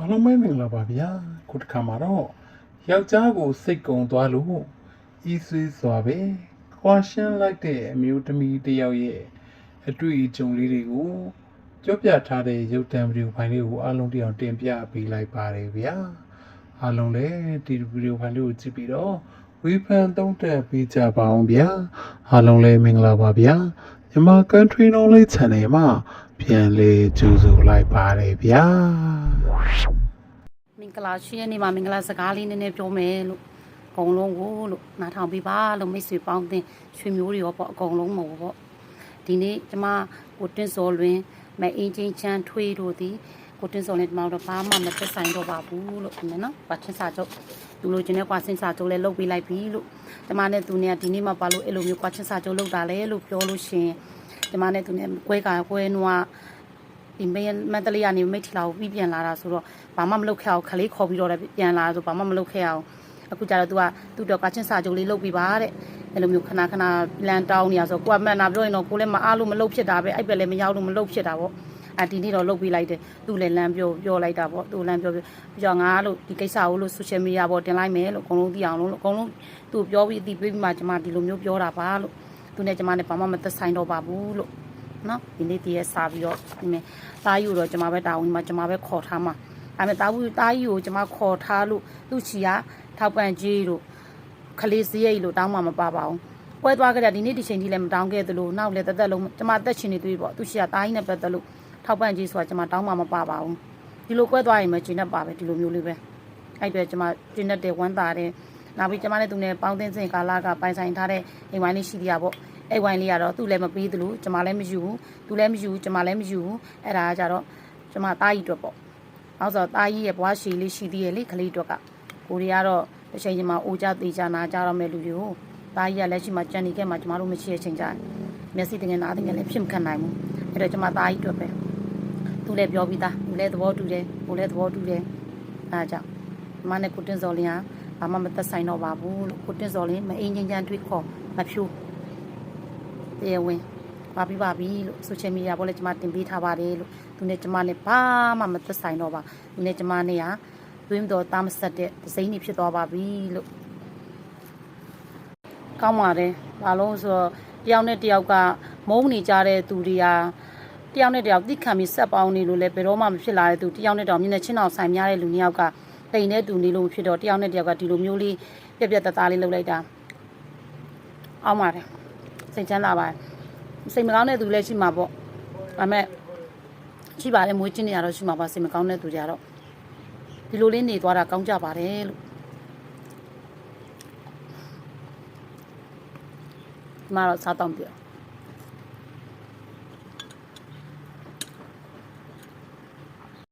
အားလုံးပဲမင်္ဂလာပါဗျာခုတစ်ခါမှာတော့ယောက်ျားကိုစိတ်ကုံသွားလို့ဤဆွေးစွာပဲခွာရှင်းလိုက်တဲ့အမျိုးသမီးတစ်ယောက်ရဲ့အတွေ့အကြုံလေးတွေကိုကြောပြထားတဲ့ရုပ်တံဗီဒီယိုဖိုင်လေးကိုအားလုံးတရားတင်ပြပေးလိုက်ပါတယ်ဗျာအားလုံးလည်းဒီဗီဒီယိုဖိုင်လေးကိုကြည့်ပြီးတော့ဝေဖန်သုံးသပ်ပေးကြပါအောင်ဗျာအားလုံးလည်းမင်္ဂလာပါဗျာမြန်မာ country knowledge channel မှာ ပြန်လေကြိုဆိုလိုက်ပါတယ်ဗျာမင်္ဂလာရှိရနေမှာမင်္ဂလာစကားလေးနည်းနည်းပြောမယ်လို့အကုန်လုံးကိုလို့နားထောင်ပေးပါလို့မိတ်ဆွေပေါင်းတင်ရွှေမျိုးတွေရောပေါ့အကုန်လုံးမဟုတ်ဘူးပေါ့ဒီနေ့ကျမကိုတင်းစော်လွင်မအင်းချင်းချမ်းထွေးတို့ဒီကိုတင်းစော်နဲ့ကျမတို့ဘာမှမသက်ဆိုင်တော့ပါဘူးလို့ဒီနေ့နော်ဘာချင်းစာချုပ်သူလိုချင်တဲ့ကွာစင်စာချုပ်လဲလုတ်ပေးလိုက်ပြီလို့ကျမနဲ့သူနဲ့ဒီနေ့မှပါလို့အဲ့လိုမျိုးကွာချင်းစာချုပ်လုတ်တာလဲလို့ပြောလို့ရှင် ကျမနဲ့သူနဲ့ကွဲကကွဲနွားဒီမင်းမန္တလေးကနေမိတ်ထီလာကိုပြီးပြန်လာတာဆိုတော့ဘာမှမလုပ်ခဲ့အောင်ခလေးခေါ်ပြီးတော့လည်းပြန်လာဆိုဘာမှမလုပ်ခဲ့အောင်အခုကျတော့ तू ကသူ့တော့ကချင်းစာချုပ်လေးလုပ်ပြီးပါတဲ့အဲ့လိုမျိုးခဏခဏလန်တောင်းနေရဆိုကိုကမှန်တာပြောရင်တော့ကိုလည်းမအားလို့မလုပ်ဖြစ်တာပဲအဲ့ပဲလည်းမရောက်လို့မလုပ်ဖြစ်တာပေါ့အဒီနေ့တော့လုပ်ပြီးလိုက်တယ်သူလည်းလမ်းပြောပြောလိုက်တာပေါ့သူလမ်းပြောပြောပြီးတော့ငါလို့ဒီကိစ္စကိုလို့ social media ပေါ်တင်လိုက်မယ်လို့အကုန်လုံးသိအောင်လို့အကုန်လုံးသူပြောပြီးအသိပေးပြီးမှကျွန်မဒီလိုမျိုးပြောတာပါလို့ သူနဲ့ကျွန်မနဲ့ဘာမှမသက်ဆိုင်တော့ပါဘူးလို့နော်ဒီနေ့တည်းရစာပြီးတော့ဒီမဲ့သားယူတော့ကျွန်မပဲတာဝန်မှာကျွန်မပဲခေါ်ထားမှာဒါပေမဲ့သားဘူးသားယူကိုကျွန်မခေါ်ထားလို့သူ့ချီကထောက်ပံ့ကြီးလို့ခလေးစရိတ်လို့တောင်းမှမပါပါဘူးပွဲသွားကြတဲ့ဒီနေ့ဒီချိန်ကြီးလည်းမတောင်းခဲ့သလိုနောက်လည်းတက်တက်လုံးကျွန်မအသက်ရှင်နေသေးပေါ့သူ့ချီကသားကြီးနဲ့ပတ်သက်လို့ထောက်ပံ့ကြီးဆိုတာကျွန်မတောင်းမှမပါပါဘူးဒီလိုကွဲသွားရင်မကျင်းတတ်ပါပဲဒီလိုမျိုးလေးပဲအဲ့အတွက်ကျွန်မကျင်းတတ်တယ်ဝမ်းသာတယ် နောက်ပြီးကျွန်မနဲ့သူနဲ့ပေါင်းသင်းစင်ကာလာကပိုင်ဆိုင်ထားတဲ့အိမ်ဝိုင်းလေးရှိသေးတာပေါ့အဲ့ဝိုင်းလေးကတော့သူ့လည်းမပေးသလိုကျမလည်းမယူဘူးသူလည်းမယူဘူးကျမလည်းမယူဘူးအဲ့ဒါကကြတော့ကျမတားကြီးအတွက်ပေါ့နောက်ဆိုတားကြီးရဲ့ဘွားရှည်လေးရှိသေးရဲ့လေကလေးအတွက်ကကိုရီကတော့တစ်ချိန်ချိန်မှာအိုကြသေးချာနာကြတော့မဲ့လူတွေကိုတားကြီးကလက်ရှိမှာကြံနေခဲ့မှာကျမတို့မရှိတဲ့ချိန်ကြမျက်စိတငယ်နားတငယ်လည်းဖြစ်မခံနိုင်ဘူးအဲ့တော့ကျမတားကြီးအတွက်ပဲသူလည်းပြောပြီးသားသူလည်းသဘောတူတယ်ကိုလည်းသဘောတူတယ်အဲ့ဒါကြောင့်ကျမနဲ့ကိုတင်စော်လင်းက ဘာမှမသက်ဆိုင်တော့ပါဘူးလို့ကိုတင်စော်လင်းမအင်းချင်းချမ်းတွေးခေါ်မဖြိုးတရားဝင်ပါပြီးပါပြီလို့ social media ပေါ်လည်းကျွန်မတင်ပေးထားပါတယ်လို့သူနဲ့ကျွန်မနဲ့ဘာမှမသက်ဆိုင်တော့ပါသူနဲ့ကျွန်မနဲ့ဟာသွင်းတော်တာမဆက်တဲ့ဒစိမ့်ကြီးဖြစ်သွားပါပြီလို့ကောင်းပါတယ်ဘာလို့ဆိုတော့တယောက်နဲ့တယောက်ကမုန်းနေကြတဲ့သူတွေဟာတယောက်နဲ့တယောက်တိခံပြီးဆက်ပေါင်းနေလို့လည်းဘယ်တော့မှမဖြစ်လာတဲ့သူတယောက်နဲ့တယောက်မျက်နှာချင်းအောင်ဆိုင်များတဲ့လူနှစ်ယောက်က တိမ်တဲ့သူနေလို့မဖြစ်တော့တယောက်နဲ့တယောက်ကဒီလိုမျိုးလေးပြက်ပြက်တသားလေးလုပ်လိုက်တာအောင်းပါတယ်စိတ်ချမ်းသာပါတယ်စိတ်မကောင်းတဲ့သူလည်းရှိမှာပေါ့ဒါပေမဲ့ရှိပါတယ်မွေးချင်းတွေကတော့ရှိမှာပါစိတ်မကောင်းတဲ့သူတွေကတော့ဒီလိုလေးနေသွားတာကောင်းကြပါတယ်လို့ဒီမှာတော့စားတော့ပြ